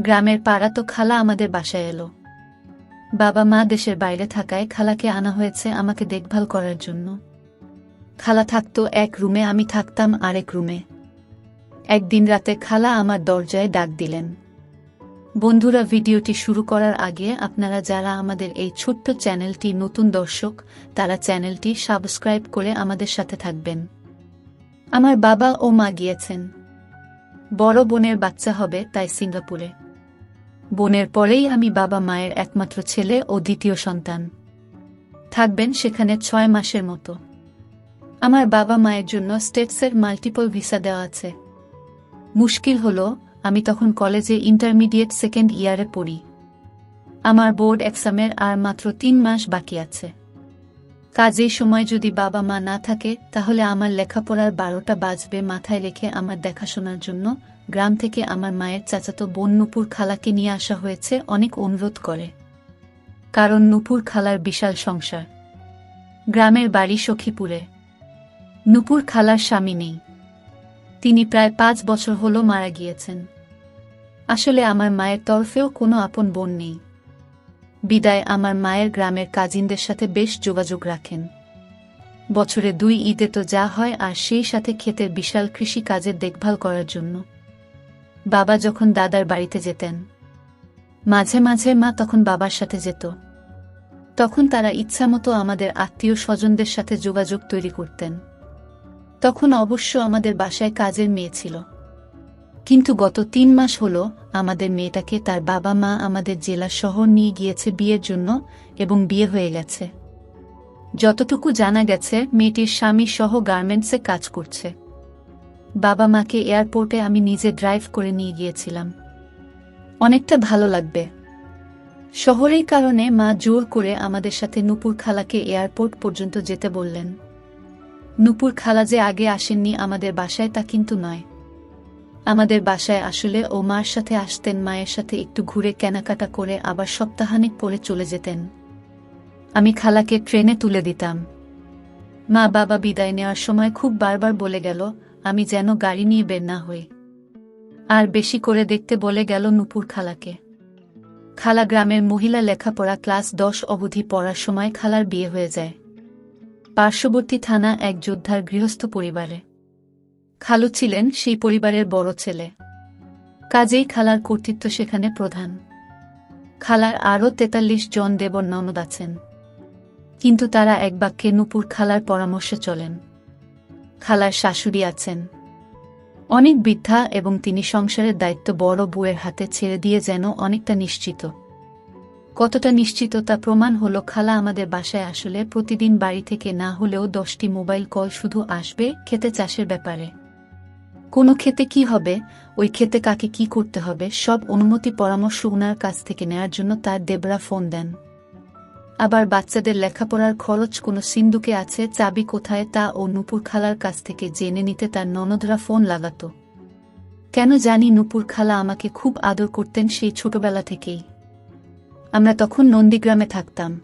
গ্রামের পাড়া তো খালা আমাদের বাসায় এলো। বাবা মা দেশের বাইরে থাকায় খালাকে আনা হয়েছে আমাকে দেখভাল করার জন্য। খালা থাকতো এক রুমে, আমি থাকতাম আরেক রুমে। একদিন রাতে খালা আমার দরজায় ডাক দিলেন। বন্ধুরা, ভিডিওটি শুরু করার আগে আপনারা যারা আমাদের এই ছোট্ট চ্যানেলটি নতুন দর্শক, তারা চ্যানেলটি সাবস্ক্রাইব করে আমাদের সাথে থাকবেন। আমার বাবা ও মা গিয়েছেন। বড় বোনের বাচ্চা হবে তাই সিঙ্গাপুরে। বোনের পরেই আমি বাবা মায়ের একমাত্র ছেলে ও দ্বিতীয় সন্তান। থাকবেন সেখানে ছয় মাসের মতো। আমার বাবা মায়ের জন্য স্টেটসের মাল্টিপল ভিসা দেওয়া আছে। মুশকিল হলো, আমি তখন কলেজে ইন্টারমিডিয়েট সেকেন্ড ইয়ারে পড়ি। আমার বোর্ড এক্সামের আর মাত্র তিন মাস বাকি আছে। কাজেই সময় যদি বাবা মা না থাকে, তাহলে আমার লেখাপড়ার বারোটা বাজবে মাথায় রেখে আমার দেখাশোনার জন্য গ্রাম থেকে আমার মায়ের চাচাতো বোন নুপুর খালাকে নিয়ে আসা হয়েছে অনেক অনুরোধ করে। কারণ নুপুর খালার বিশাল সংসার। গ্রামের বাড়ি সখীপুরে। নুপুর খালার স্বামী নেই। তিনি প্রায় পাঁচ বছর হলো মারা গিয়েছেন। আসলে আমার মায়ের তরফেও কোনো আপন বোন নেই। বিদায় আমার মায়ের গ্রামের কাজিনদের সাথে বেশ যোগাযোগ রাখেন। বছরে দুই ঈদে তো যা হয় আর সেই সাথে ক্ষেতের বিশাল কৃষি কাজের দেখভাল করার জন্য। বাবা যখন দাদার বাড়িতে যেতেন। মাঝে মাঝে মা তখন বাবার সাথে যেত। তখন তারা ইচ্ছামতো আমাদের আত্মীয় স্বজনদের সাথে যোগাযোগ তৈরি করতেন। তখন অবশ্য আমাদের বাসায় কাজের মেয়ে ছিল। কিন্তু গত তিন মাস হল আমাদের মেয়েটাকে তার বাবা মা আমাদের জেলা শহর নিয়ে গিয়েছে বিয়ের জন্য এবং বিয়ে হয়ে গেছে। যতটুকু জানা গেছে, মেয়েটির স্বামী সহ গার্মেন্টসে কাজ করছে। বাবা মাকে এয়ারপোর্টে আমি নিজে ড্রাইভ করে নিয়ে গিয়েছিলাম। অনেকটা ভালো লাগবে। শহরের কারণে মা জোর করে আমাদের সাথে নুপুর খালাকে এয়ারপোর্ট পর্যন্ত যেতে বললেন। নুপুর খালা যে আগে আসেননি আমাদের বাসায় তা কিন্তু নয়। আমাদের বাসায় আসলে ও মার সাথে আসতেন, মায়ের সাথে একটু ঘুরে কেনাকাটা করে আবার সপ্তাহানিক পরে চলে যেতেন। আমি খালাকে ট্রেনে তুলে দিতাম। মা বাবা বিদায় নেওয়ার সময় খুব বারবার বলে গেল আমি যেন গাড়ি নিয়ে বের না হই। আর বেশি করে দেখতে বলে গেল নুপুর খালাকে। খালা গ্রামের মহিলা লেখাপড়া ক্লাস দশ অবধি পড়ার সময় খালার বিয়ে হয়ে যায়। পার্শ্ববর্তী থানা এক যোদ্ধার গৃহস্থ পরিবারে। খালু ছিলেন সেই পরিবারের বড় ছেলে। কাজেই খালার কর্তৃত্ব সেখানে প্রধান। খালার আরও তেতাল্লিশ জন দেবর ননদ আছেন। কিন্তু তারা এক বাক্যে নুপুর খালার পরামর্শে চলেন। খালার শাশুড়ি আছেন। অনেক বৃদ্ধা এবং তিনি সংসারের দায়িত্ব বড় বউয়ের হাতে ছেড়ে দিয়ে যেন অনেকটা নিশ্চিত। কতটা নিশ্চিত তা প্রমাণ হল খালা আমাদের বাসায় আসলে প্রতিদিন বাড়ি থেকে না হলেও দশটি মোবাইল কল শুধু আসবে খেতে চাষের ব্যাপারে। কোনো খেতে কি হবে, ওই খেতে কাকে কি করতে হবে, সব অনুমতি পরামর্শ উনার কাছ থেকে নেয়ার জন্য তার দেবরা ফোন দেন। আবার বাচ্চাদের লেখাপড়ার খরচ কোনো সিন্ধুকে আছে, চাবি কোথায়, তা ও নুপুর খালার কাছ থেকে জেনে নিতে তার ননদরা ফোন লাগাত। কেন জানি নুপুর খালা আমাকে খুব আদর করতেন সেই ছোটবেলা থেকেই। আমরা তখন নন্দীগ্রামে থাকতাম।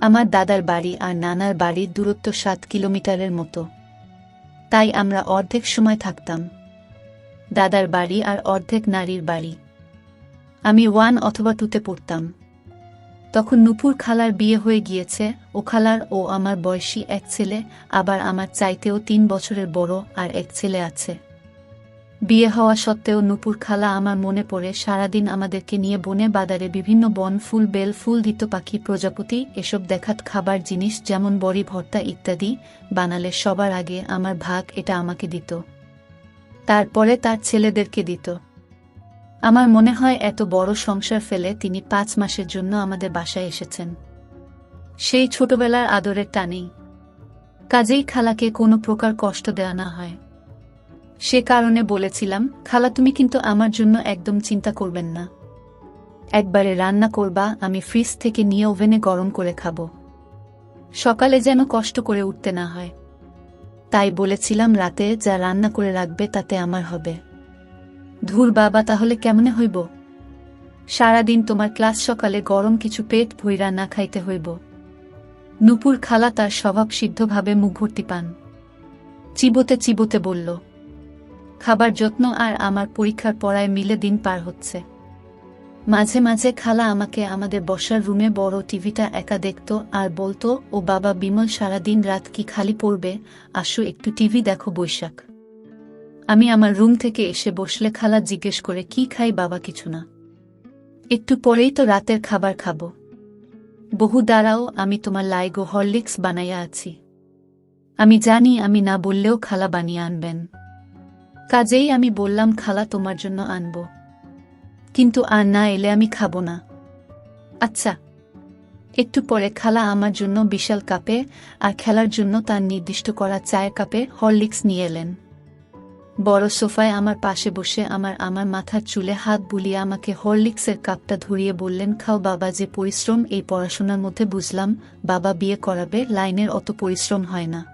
আমার দাদার বাড়ি আর নানার বাড়ির দূরত্ব সাত কিলোমিটারের মতো। তাই আমরা অর্ধেক সময় থাকতাম। দাদার বাড়ি আর অর্ধেক নারীর বাড়ি। আমি ওয়ান অথবা টুতে পড়তাম। তখন নুপুর খালার বিয়ে হয়ে গিয়েছে, ও খালার ও আমার বয়সী এক ছেলে, আবার আমার চাইতেও তিন বছরের বড় আর এক ছেলে আছে। বিয়ে হওয়া সত্ত্বেও নুপুর খালা আমার মনে পড়ে, সারাদিন আমাদেরকে নিয়ে বনে বাদারে বিভিন্ন বন ফুল, বেল ফুল, দিত পাখি, প্রজাপতি, এসব দেখাত খাবার জিনিস যেমন বড়ি, ভর্তা ইত্যাদি বানালে সবার আগে আমার ভাগ এটা আমাকে দিত। তারপরে তার ছেলেদেরকে দিত। আমার মনে হয় এত বড় সংসার ফেলে তিনি পাঁচ মাসের জন্য আমাদের বাসায় এসেছেন। সেই ছোটবেলার আদরের টানেই। কাজেই খালাকে কোনো প্রকার কষ্ট দেওয়া না হয়। সে কারণে বলেছিলাম, খালা, তুমি কিন্তু আমার জন্য একদম চিন্তা করবেন না। একবারে রান্না করবা, আমি ফ্রিজ থেকে নিয়ে ওভেনে গরম করে খাব। সকালে যেন কষ্ট করে উঠতে না হয়। তাই বলেছিলাম, রাতে যা রান্না করে রাখবে তাতে আমার হবে। ধুর বাবা, তাহলে কেমনে হইব? সারাদিন তোমার ক্লাস সকালে গরম কিছু পেট ভইরা না খাইতে হইব। নুপুর খালা তার স্বভাব সিদ্ধভাবে মুখ ভর্তি পান। চিবোতে চিবোতে বলল, খাবার যত্ন আর আমার পরীক্ষার পড়ায় মিলে দিন পার হচ্ছে। মাঝে মাঝে খালা আমাকে আমাদের বসার রুমে বড় টিভিটা একা দেখত আর বলতো, ও বাবা বিমল সারাদিন রাত কি খালি পড়বে? আসো একটু টিভি দেখো বৈশাখ। আমি আমার রুম থেকে এসে বসলে খালা জিজ্ঞেস করে, কি খাই বাবা কিছু না? একটু পরেই তো রাতের খাবার খাব। বহু দাঁড়াও, আমি তোমার লাইগো হরলিক্স বানাইয়া আছি। আমি জানি আমি না বললেও খালা বানিয়ে আনবেন। কাজেই আমি বললাম, খালা তোমার জন্য আনব। কিন্তু আর না এলে আমি খাব না। আচ্ছা একটু পরে খালা আমার জন্য বিশাল কাপে আর খেলার জন্য তার নির্দিষ্ট করা চায়ের কাপে হরলিক্স নিয়ে এলেন। বড় সোফায় আমার পাশে বসে আমার আমার মাথার চুলে হাত বুলিয়ে আমাকে হরলিক্সের কাপটা ধরিয়ে বললেন, খাও বাবা, যে পরিশ্রম এই পড়াশোনার মধ্যে বুঝলাম, বাবা বিয়ে করাবে, লাইনের অত পরিশ্রম হয় না।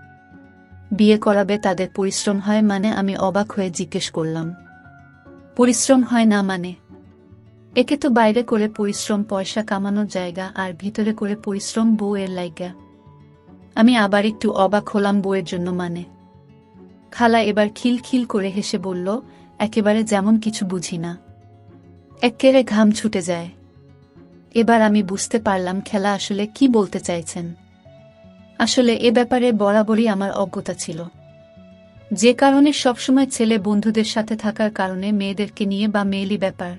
বিয়ে করাবে তাদের পরিশ্রম হয় মানে আমি অবাক হয়ে জিজ্ঞেস করলাম। পরিশ্রম হয় না মানে? একে তো বাইরে করে পরিশ্রম, পয়সা কামানোর জায়গা, আর ভিতরে করে পরিশ্রম বউয়ের লাইগা। আমি আবার একটু অবাক হলাম বউয়ের জন্য মানে। খালা এবার খিলখিল করে হেসে বলল, একেবারে যেমন কিছু বুঝি না। একেরে ঘাম ছুটে যায়। এবার আমি বুঝতে পারলাম খেলা আসলে কি বলতে চাইছেন। আসলে এ ব্যাপারে বরাবরই আমার অজ্ঞতা ছিল। যে কারণে সবসময় ছেলে বন্ধুদের সাথে থাকার কারণে মেয়েদেরকে নিয়ে বা মেয়েলি ব্যাপার।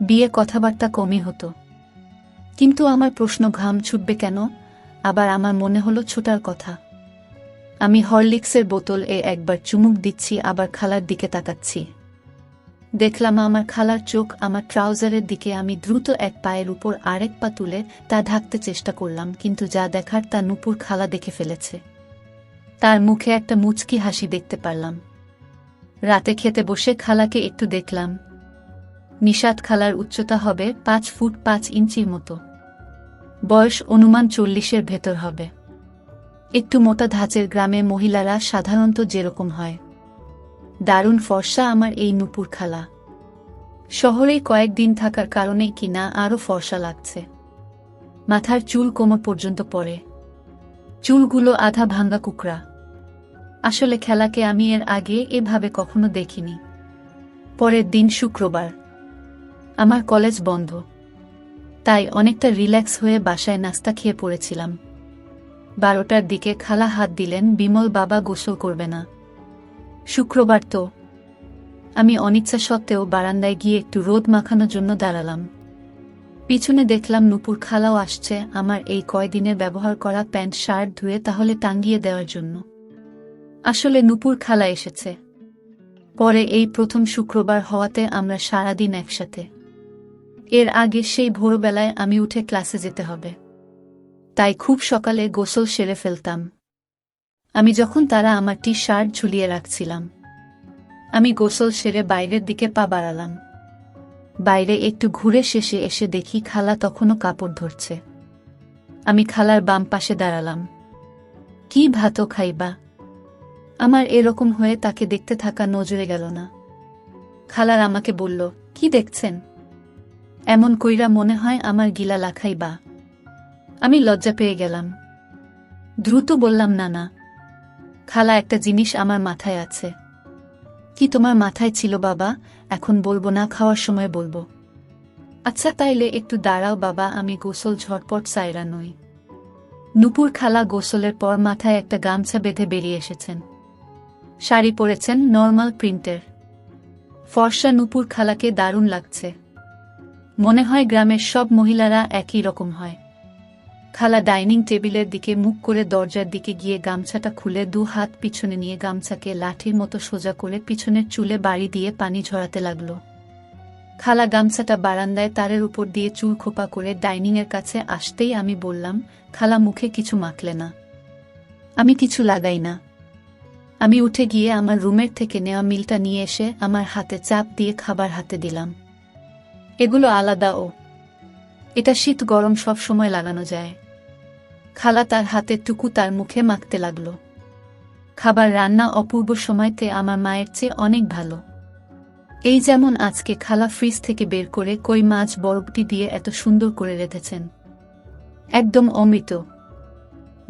বিয়ে কথাবার্তা কমই হতো। কিন্তু আমার প্রশ্ন ঘাম ছুটবে কেন? আবার আমার মনে হলো ছোটার কথা। আমি হরলিক্সের বোতল এ একবার চুমুক দিচ্ছি, আবার খালার দিকে তাকাচ্ছি। দেখলাম আমার খালার চোখ আমার ট্রাউজারের দিকে, আমি দ্রুত এক পায়ের উপর আরেক পা তুলে তা ঢাকতে চেষ্টা করলাম, কিন্তু যা দেখার তা নুপুর খালা দেখে ফেলেছে। তার মুখে একটা মুচকি হাসি দেখতে পারলাম। রাতে খেতে বসে খালাকে একটু দেখলাম। নিষাদ খালার উচ্চতা হবে পাঁচ ফুট পাঁচ ইঞ্চির মতো। বয়স অনুমান চল্লিশের ভেতর হবে। একটু মোটা ধাঁচের গ্রামে মহিলারা সাধারণত যেরকম হয়। দারুণ ফর্সা আমার এই নুপুর খালা। শহরে কয়েকদিন থাকার কারণেই কিনা আরও ফর্সা লাগছে। মাথার চুল কোমর পর্যন্ত পড়ে। চুলগুলো আধা ভাঙ্গা কুকরা আসলে খেলাকে আমি এর আগে এভাবে কখনো দেখিনি। পরের দিন শুক্রবার। আমার কলেজ বন্ধ। তাই অনেকটা রিল্যাক্স হয়ে বাসায় নাস্তা খেয়ে পড়েছিলাম। বারোটার দিকে খালা হাত দিলেন, বিমল বাবা গোসল করবে না। শুক্রবার তো। আমি অনিচ্ছা সত্ত্বেও বারান্দায় গিয়ে একটু রোদ মাখানোর জন্য দাঁড়ালাম। পিছনে দেখলাম নুপুর খালাও আসছে, আমার এই কয়দিনের ব্যবহার করা প্যান্ট, শার্ট ধুয়ে তাহলে টাঙ্গিয়ে দেওয়ার জন্য। আসলে নুপুর খালা এসেছে। পরে এই প্রথম শুক্রবার হওয়াতে আমরা সারাদিন একসাথে। এর আগে সেই ভোরবেলায় আমি উঠে ক্লাসে যেতে হবে। তাই খুব সকালে গোসল সেরে ফেলতাম। আমি যখন তারা আমার টি শার্ট ঝুলিয়ে রাখছিলাম, আমি গোসল সেরে বাইরের দিকে পা বাড়ালাম। বাইরে একটু ঘুরে শেষে এসে দেখি খালা তখনও কাপড় ধরছে। আমি খালার বাম পাশে দাঁড়ালাম। কি ভাতও খাইবা? আমার এরকম হয়ে তাকে দেখতে থাকা নজরে গেল না। খালার আমাকে বলল, কি দেখছেন? এমন কইরা মনে হয় আমার গিলা লাখাইবা। আমি লজ্জা পেয়ে গেলাম। দ্রুত বললাম না না খালা, একটা জিনিস আমার মাথায় আছে। কি তোমার মাথায় ছিল বাবা? এখন বলব না, খাওয়ার সময় বলব। আচ্ছা তাইলে একটু দাঁড়াও বাবা, আমি গোসল ঝটপট সাইরা নই। নুপুর খালা গোসলের পর মাথায় একটা গামছা বেঁধে বেরিয়ে এসেছেন। শাড়ি পরেছেন, নর্মাল প্রিন্টের। ফর্সা নুপুর খালাকে দারুণ লাগছে। মনে হয় গ্রামের সব মহিলারা একই রকম হয়। খালা ডাইনিং টেবিলের দিকে মুখ করে দরজার দিকে গিয়ে গামছাটা খুলে দু হাত পিছনে নিয়ে গামছাকে লাঠির মতো সোজা করে পিছনের চুলে বাড়ি দিয়ে পানি ঝরাতে লাগল। খালা গামছাটা বারান্দায় তারের উপর দিয়ে চুল খোপা করে ডাইনিংয়ের কাছে আসতেই আমি বললাম, খালা মুখে কিছু মাখলে না। আমি কিছু লাগাই না। আমি উঠে গিয়ে আমার রুমের থেকে নেওয়া মিলটা নিয়ে এসে আমার হাতে চাপ দিয়ে খাবার হাতে দিলাম। এগুলো আলাদা ও। এটা শীত গরম সব সময় লাগানো যায়। খালা তার হাতের টুকু তার মুখে মাখতে লাগল। খাবার রান্না অপূর্ব সময়তে আমার মায়ের চেয়ে অনেক ভালো। এই যেমন আজকে খালা ফ্রিজ থেকে বের করে কই মাছ বরফটি দিয়ে এত সুন্দর করে রেখেছেন একদম অমৃত।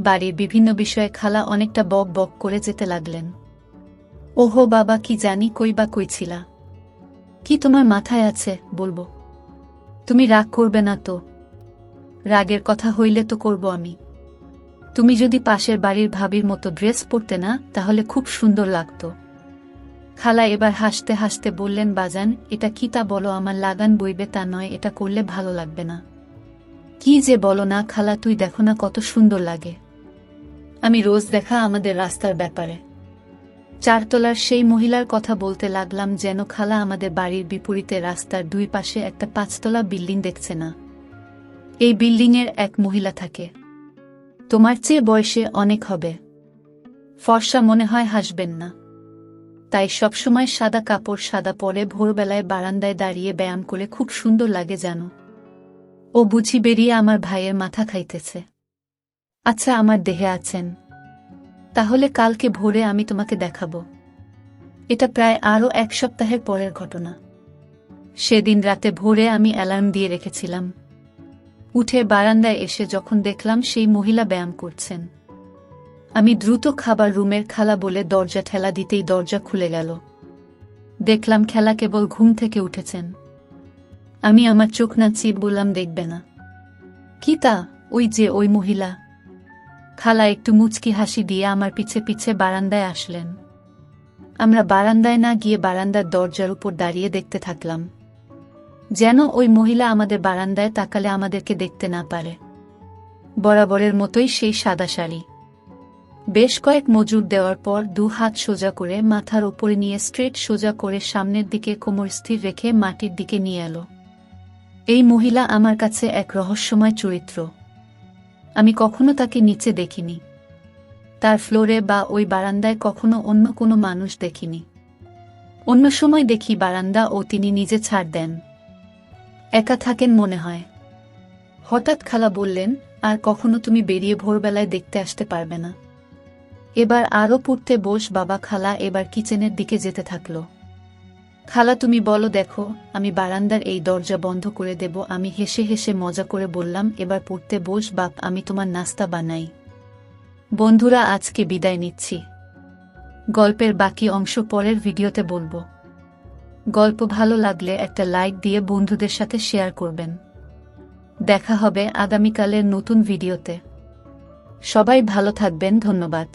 বাড়ির বিভিন্ন বিষয়ে খালা অনেকটা বক বক করে যেতে লাগলেন। ওহো বাবা, কি জানি কই বা কইছিলা কি তোমার মাথায় আছে, বলব। তুমি রাগ করবে না তো। রাগের কথা হইলে তো করব আমি। তুমি যদি পাশের বাড়ির ভাবির মতো ড্রেস পরতে না, তাহলে খুব সুন্দর লাগতো। খালা এবার হাসতে হাসতে বললেন, বাজান, এটা কি তা বলো, আমার লাগান বইবে তা নয়, এটা করলে ভালো লাগবে না। কি যে বলো না, খালা, তুই দেখো না কত সুন্দর লাগে। আমি রোজ দেখা আমাদের রাস্তার ব্যাপারে। চারতলার সেই মহিলার কথা বলতে লাগলাম যেন খালা আমাদের বাড়ির বিপরীতে রাস্তার দুই পাশে একটা পাঁচতলা বিল্ডিং দেখছে না। এই বিল্ডিংয়ের এক মহিলা থাকে। তোমার চেয়ে বয়সে অনেক হবে। ফর্সা মনে হয় হাসবেন না। তাই সবসময় সাদা কাপড় সাদা পরে ভোরবেলায় বারান্দায় দাঁড়িয়ে ব্যায়াম করে খুব সুন্দর লাগে জানো। ও বুঝি বেরিয়ে আমার ভাইয়ের মাথা খাইতেছে। আচ্ছা আমার দেহে আছেন। তাহলে কালকে ভোরে আমি তোমাকে দেখাবো। এটা প্রায় আরও এক সপ্তাহের পরের ঘটনা। সেদিন রাতে ভোরে আমি অ্যালার্ম দিয়ে রেখেছিলাম। উঠে বারান্দায় এসে যখন দেখলাম সেই মহিলা ব্যায়াম করছেন। আমি দ্রুত খাবার রুমের খালা বলে দরজা ঠেলা দিতেই দরজা খুলে গেল। দেখলাম খেলা কেবল ঘুম থেকে উঠেছেন। আমি আমার চোখ নাচিয়ে বললাম, দেখবে না। কি তা? ওই যে, ওই মহিলা? খালা একটু মুচকি হাসি দিয়ে আমার পিছে পিছে বারান্দায় আসলেন। আমরা বারান্দায় না গিয়ে বারান্দার দরজার উপর দাঁড়িয়ে দেখতে থাকলাম। যেন ওই মহিলা আমাদের বারান্দায় তাকালে আমাদেরকে দেখতে না পারে। বরাবরের মতোই সেই সাদা শাড়ি। বেশ কয়েক মজুর দেওয়ার পর দু হাত সোজা করে মাথার ওপরে নিয়ে স্ট্রেট সোজা করে সামনের দিকে কোমর স্থির রেখে মাটির দিকে নিয়ে এলো। এই মহিলা আমার কাছে এক রহস্যময় চরিত্র। আমি কখনো তাকে নিচে দেখিনি। তার ফ্লোরে বা ওই বারান্দায় কখনো অন্য কোনো মানুষ দেখিনি। অন্য সময় দেখি বারান্দা ও তিনি নিজে ছাড় দেন। একা থাকেন মনে হয়। হঠাৎ খালা বললেন, আর কখনো তুমি বেরিয়ে ভোরবেলায় দেখতে আসতে পারবে না। এবার আরও পড়তে বস, বাবা খালা এবার কিচেনের দিকে যেতে থাকল। খালা, তুমি বলো দেখো, আমি বারান্দার এই দরজা বন্ধ করে দেব। আমি হেসে হেসে মজা করে বললাম, এবার পড়তে বস, বাপ, আমি তোমার নাস্তা বানাই। বন্ধুরা, আজকে বিদায় নিচ্ছি। গল্পের বাকি অংশ পরের ভিডিওতে বলব। গল্প ভালো লাগলে একটা লাইক দিয়ে বন্ধুদের সাথে শেয়ার করবেন। দেখা হবে আগামীকালের নতুন ভিডিওতে। সবাই ভালো থাকবেন, ধন্যবাদ।